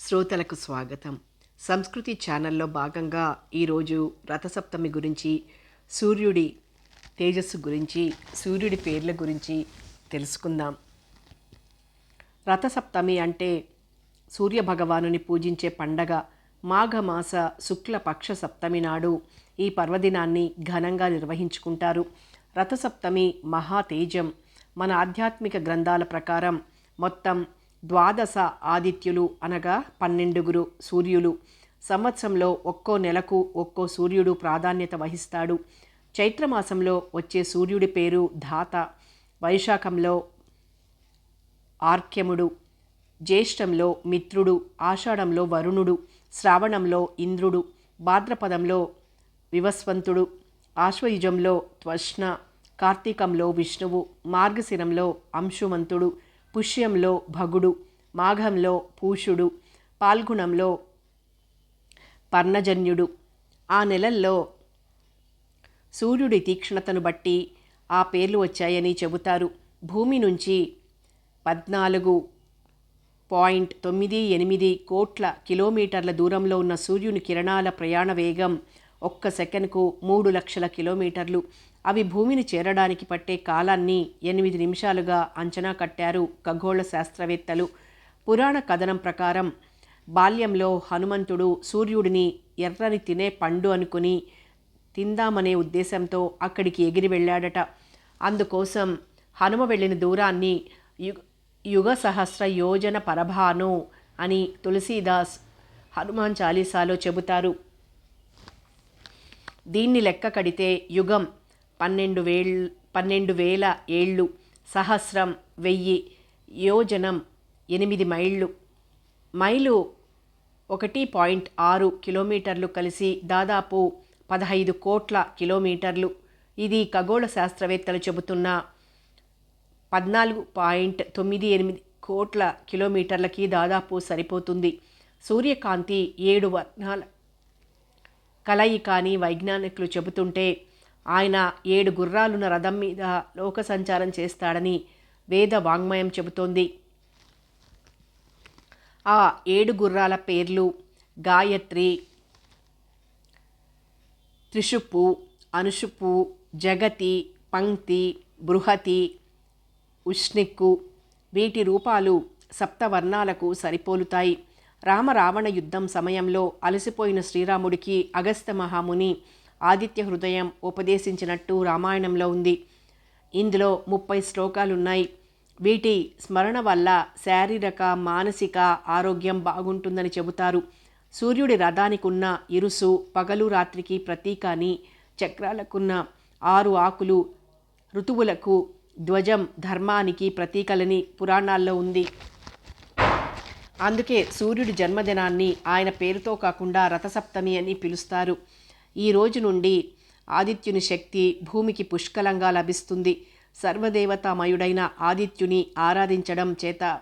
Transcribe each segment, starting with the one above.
శ్రోతలకు స్వాగతం. సంస్కృతి ఛానల్లో భాగంగా ఈరోజు రథసప్తమి గురించి సూర్యుడి తేజస్సు గురించి సూర్యుడి పేర్ల గురించి తెలుసుకుందాం. రథసప్తమి అంటే సూర్య భగవానుని పూజించే పండగ మాఘమాస శుక్లపక్ష సప్తమి నాడు ఈ పర్వదినాన్ని ఘనంగా నిర్వహించుకుంటారు. రథసప్తమి మహాతేజం. మన ఆధ్యాత్మిక గ్రంథాల ప్రకారం మొత్తం ద్వాదశ ఆదిత్యులు అనగా పన్నెండుగురు సూర్యులు. సంవత్సరంలో ఒక్కో నెలకు ఒక్కో సూర్యుడు ప్రాధాన్యత వహిస్తాడు. చైత్రమాసంలో వచ్చే సూర్యుడి పేరు ధాత. వైశాఖంలో ఆర్క్యముడు. జ్యేష్టంలో మిత్రుడు. ఆషాఢంలో వరుణుడు. శ్రావణంలో ఇంద్రుడు. భాద్రపదంలో వివస్వంతుడు. ఆశ్వయుజంలో త్వష్ణ. కార్తీకంలో విష్ణువు. మార్గశిరంలో అంశుమంతుడు. పుష్యంలో భగుడు మాఘంలో పూషుడు పాల్గుణంలో పర్ణజన్యుడు. ఆ నెలల్లో సూర్యుడి తీక్ష్ణతను బట్టి ఆ పేర్లు వచ్చాయని చెబుతారు. భూమి నుంచి పద్నాలుగు పాయింట్ తొమ్మిది ఎనిమిది కోట్ల కిలోమీటర్ల దూరంలో ఉన్న సూర్యుని కిరణాల ప్రయాణ వేగం ఒక్క సెకనుకు మూడు లక్షల కిలోమీటర్లు. అవి భూమిని చేరడానికి పట్టే కాలాన్ని ఎనిమిది నిమిషాలుగా అంచనా కట్టారు ఖగోళ శాస్త్రవేత్తలు. పురాణ కథనం ప్రకారం బాల్యంలో హనుమంతుడు సూర్యుడిని ఎర్రని తినే పండు అనుకుని తిందామనే ఉద్దేశంతో అక్కడికి ఎగిరి వెళ్ళాడట. అందుకోసం హనుమ వెళ్ళిన దూరాన్ని యుగ యుగ సహస్ర యోజన పరభాను అని తులసీదాస్ హనుమాన్ చాలీసాలో చెబుతారు. దీన్ని లెక్క కడితే యుగం పన్నెండు వేళ్ పన్నెండు వేల ఏళ్ళు సహస్రం వెయ్యి యోజనం ఎనిమిది మైళ్ళు. మైలు ఒకటి పాయింట్ ఆరు కిలోమీటర్లు కలిసి దాదాపు పదహైదు కోట్ల కిలోమీటర్లు. ఇది ఖగోళ శాస్త్రవేత్తలు చెబుతున్న పద్నాలుగు పాయింట్ తొమ్మిది ఎనిమిది కోట్ల కిలోమీటర్లకి దాదాపు సరిపోతుంది. సూర్యకాంతి ఏడు వర్ణాల కలయి కానీ వైజ్ఞానికులు చెబుతుంటే ఆయన ఏడు గుర్రాలున్న రథం మీద లోక సంచారం చేస్తాడని వేద వాంగ్మయం చెబుతోంది. ఆ ఏడు గుర్రాల పేర్లు గాయత్రి త్రిషుపు అనుషుపు జగతి పంక్తి బృహతి ఉష్ణిక్కు వీటి రూపాలు సప్తవర్ణాలకు సరిపోలుతాయి. రామరావణ యుద్ధం సమయంలో అలసిపోయిన శ్రీరాముడికి అగస్త్య మహాముని ఆదిత్య హృదయం ఉపదేశించినట్టు రామాయణంలో ఉంది. ఇందులో ముప్పై శ్లోకాలున్నాయి. వీటి స్మరణ వల్ల శారీరక మానసిక ఆరోగ్యం బాగుంటుందని చెబుతారు. సూర్యుడి రథానికి ఉన్న ఇరుసు పగలు రాత్రికి ప్రతీక అని చక్రాలకున్న ఆరు ఆకులు ఋతువులకు ధ్వజం ధర్మానికి ప్రతీకలని పురాణాల్లో ఉంది. అందుకే సూర్యుడి జన్మదినాన్ని ఆయన పేరుతో కాకుండా రథసప్తమి అని పిలుస్తారు. ఈ రోజు నుండి ఆదిత్యుని శక్తి భూమికి పుష్కలంగా లభిస్తుంది. సర్వదేవతామయుడైన ఆదిత్యుని ఆరాధించడం చేత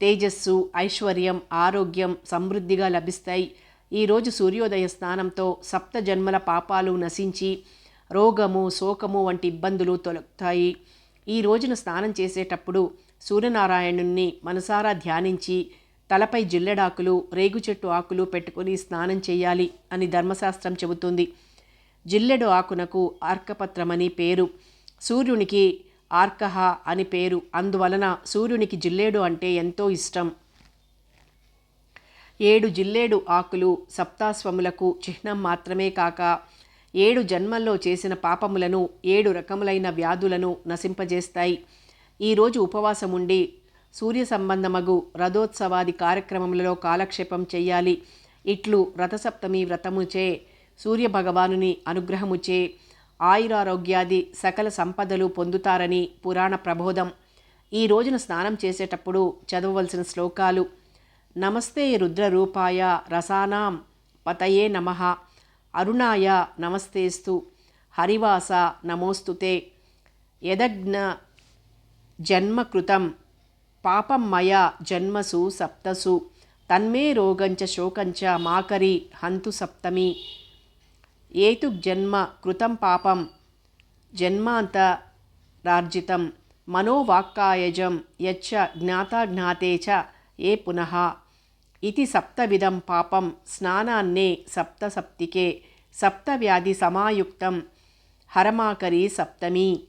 తేజస్సు ఐశ్వర్యం ఆరోగ్యం సమృద్ధిగా లభిస్తాయి. ఈరోజు సూర్యోదయ స్నానంతో సప్త జన్మల పాపాలు నశించి రోగము శోకము వంటి ఇబ్బందులు తొలగుతాయి. ఈ రోజున స్నానం చేసేటప్పుడు సూర్యనారాయణుణ్ణి మనసారా ధ్యానించి తలపై జిల్లెడాకులు రేగు చెట్టు ఆకులు పెట్టుకొని స్నానం చేయాలి అని ధర్మశాస్త్రం చెబుతుంది. జిల్లెడు ఆకునకు ఆర్కపత్రమని పేరు. సూర్యునికి ఆర్కహ అని పేరు. అందువలన సూర్యునికి జిల్లేడు అంటే ఎంతో ఇష్టం. ఏడు జిల్లేడు ఆకులు సప్తాస్వములకు చిహ్నం మాత్రమే కాక ఏడు జన్మల్లో చేసిన పాపములను ఏడు రకములైన వ్యాధులను నశింపజేస్తాయి. ఈరోజు ఉపవాసం ఉండి సూర్య సంబంధమగు రథోత్సవాది కార్యక్రమములలో కాలక్షేపం చెయ్యాలి. ఇట్లు రథసప్తమి వ్రతముచే సూర్యభగవానుని అనుగ్రహముచే ఆయురారోగ్యాది సకల సంపదలు పొందుతారని పురాణ ప్రబోధం. ఈ రోజున స్నానం చేసేటప్పుడు చదవవలసిన శ్లోకాలు. నమస్తే రుద్రరూపాయ రసానాం పతయే నమ. అరుణాయ నమస్తేస్తు. హరివాస నమోస్తుతే. యదగ్న జన్మకృతం పాపం మయా జన్మసు సప్తసు తన్మే రోగంచ శోకంచ మాకరి హంతు సప్తమి. ఏతు జన్మ కృతం పాపం జన్మాంత రార్జితం మనోవాక్కాయజం యచ్చ జ్ఞాతాజ్ఞాతే చ ఏ పునః. ఇది సప్తవిధం పాపం స్నానాన్నే సప్తసప్తికే సప్తవ్యాధి సమాయుక్తం హరమాకరి సప్తమి.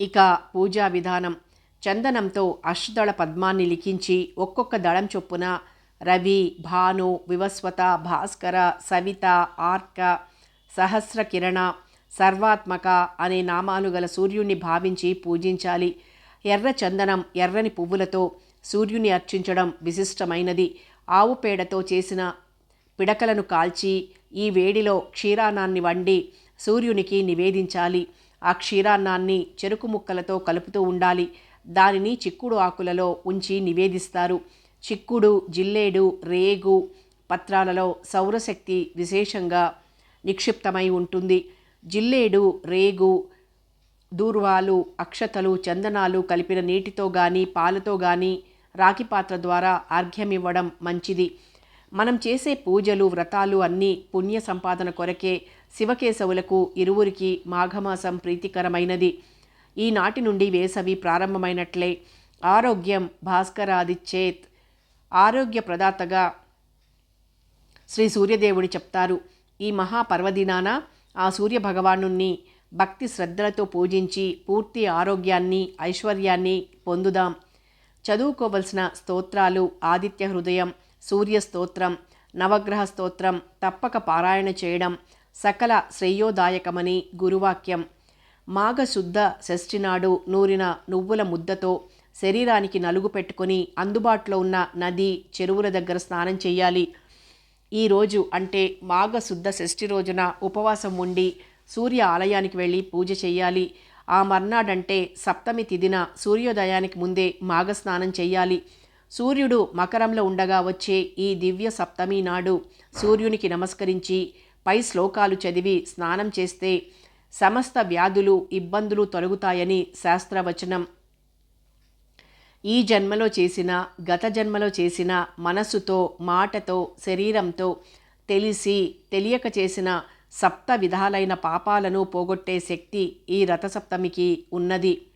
ఇక పూజా విధానం. చందనంతో అష్టదళ పద్మాన్ని లిఖించి ఒక్కొక్క దళం చొప్పున రవి భాను వివస్వత భాస్కర సవిత ఆర్క సహస్ర కిరణ సర్వాత్మక అనే నామాలు గల సూర్యుణ్ణి భావించి పూజించాలి. ఎర్ర చందనం ఎర్రని పువ్వులతో సూర్యుని అర్చించడం విశిష్టమైనది. ఆవు పేడతో చేసిన పిడకలను కాల్చి ఈ వేడిలో క్షీరాన్నాన్ని వండి సూర్యునికి నివేదించాలి. ఆ క్షీరాన్నాన్ని చెరుకు ముక్కలతో కలుపుతూ ఉండాలి. దానిని చిక్కుడు ఆకులలో ఉంచి నివేదిస్తారు. చిక్కుడు జిల్లేడు రేగు పత్రాలలో సౌరశక్తి విశేషంగా నిక్షిప్తమై ఉంటుంది. జిల్లేడు రేగు దూర్వాలు అక్షతలు చందనాలు కలిపిన నీటితో గాని పాలతో గాని రాగి పాత్ర ద్వారా అర్ఘ్యమివ్వడం మంచిది. మనం చేసే పూజలు వ్రతాలు అన్నీ పుణ్య సంపాదన కొరకే శివకేశవులకు ఇరువురికి మాఘమాసం ప్రీతికరమైనది. ఈనాటి నుండి వేసవి ప్రారంభమైనట్లే. ఆరోగ్యం భాస్కరాదిచ్చేత్. ఆరోగ్య ప్రదాతగా శ్రీ సూర్యదేవుడు చెప్తారు. ఈ మహాపర్వదినాన ఆ సూర్య భగవాను భక్తి శ్రద్ధలతో పూజించి పూర్తి ఆరోగ్యాన్ని ఐశ్వర్యాన్ని పొందుదాం. చదువుకోవలసిన స్తోత్రాలు ఆదిత్య హృదయం సూర్య స్తోత్రం నవగ్రహ స్తోత్రం తప్పక పారాయణ చేయడం సకల శ్రేయోదాయకమని గురువాక్యం. మాఘశుద్ధ షష్ఠి నాడు నూరిన నువ్వుల ముద్దతో శరీరానికి నలుగు పెట్టుకొని అందుబాటులో ఉన్న నది చెరువుల దగ్గర స్నానం చేయాలి. ఈరోజు అంటే మాఘశుద్ధ షష్ఠి రోజున ఉపవాసం ఉండి సూర్య ఆలయానికి వెళ్ళి పూజ చేయాలి. ఆ మర్నాడంటే సప్తమి తిదిన సూర్యోదయానికి ముందే మాఘస్నానం చేయాలి. సూర్యుడు మకరంలో ఉండగా వచ్చే ఈ దివ్య సప్తమి నాడు సూర్యునికి నమస్కరించి పై శ్లోకాలు చదివి స్నానం చేస్తే సమస్త వ్యాధులు ఇబ్బందులు తొలగుతాయని శాస్త్రవచనం. ఈ జన్మలో చేసిన గత జన్మలో చేసిన మనస్సుతో మాటతో శరీరంతో తెలిసి తెలియక చేసిన సప్త విధాలైన పాపాలను పోగొట్టే శక్తి ఈ రథసప్తమికి ఉన్నది.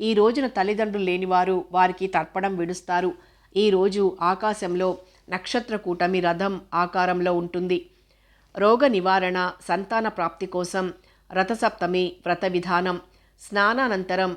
ఈ రోజున తల్లిదండ్రులు లేనివారు వారికి తర్పణం విడుస్తారు. ఈరోజు ఆకాశంలో నక్షత్ర కూటమి రథం ఆకారంలో ఉంటుంది. రోగ నివారణ సంతాన ప్రాప్తి కోసం రథసప్తమి వ్రత విధానం. స్నానానంతరం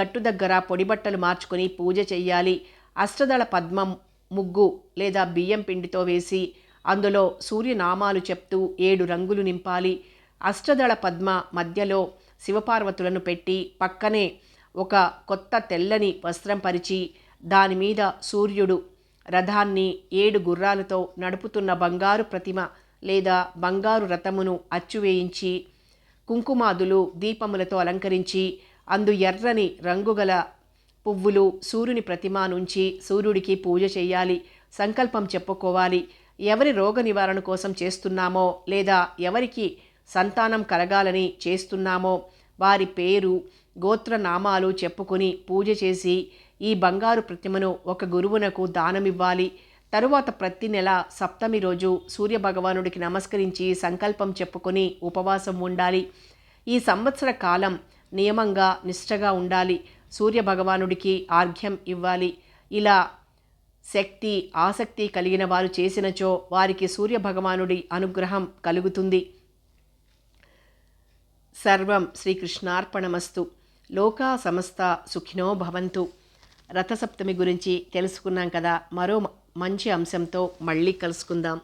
గట్టు దగ్గర పొడిబట్టలు మార్చుకొని పూజ చెయ్యాలి. అష్టదళ పద్మం ముగ్గు లేదా బియ్యం పిండితో వేసి అందులో సూర్యనామాలు చెప్తూ ఏడు రంగులు నింపాలి. అష్టదళ పద్మ మధ్యలో శివపార్వతులను పెట్టి పక్కనే ఒక కొత్త తెల్లని వస్త్రం పరిచి దానిమీద సూర్యుడు రథాన్ని ఏడు గుర్రాలతో నడుపుతున్న బంగారు ప్రతిమ లేదా బంగారు రథమును అచ్చువేయించి కుంకుమాదులు దీపములతో అలంకరించి అందు ఎర్రని రంగుగల పువ్వులు సూర్యుని ప్రతిమ నుంచి సూర్యుడికి పూజ చేయాలి సంకల్పం చెప్పుకోవాలి. ఎవరి రోగ నివారణ కోసం చేస్తున్నామో లేదా ఎవరికి సంతానం కలగాలని చేస్తున్నామో వారి పేరు గోత్రనామాలు చెప్పుకొని పూజ చేసి ఈ బంగారు ప్రతిమను ఒక గురువునకు దానమివ్వాలి. తరువాత ప్రతి నెల సప్తమి రోజు సూర్యభగవానుడికి నమస్కరించి సంకల్పం చెప్పుకొని ఉపవాసం ఉండాలి. ఈ సంవత్సర కాలం నియమంగా నిష్టగా ఉండాలి. సూర్యభగవానుడికి ఆర్ఘ్యం ఇవ్వాలి. ఇలా శక్తి ఆసక్తి కలిగిన వారు చేసినచో వారికి సూర్యభగవానుడి అనుగ్రహం కలుగుతుంది. సర్వం శ్రీకృష్ణార్పణమస్తు. లోకా సమస్త సుఖినో భవంతు. రథసప్తమి గురించి తెలుసుకున్నాం కదా. మరో మంచి అంశంతో మళ్ళీ కలుసుకుందాం.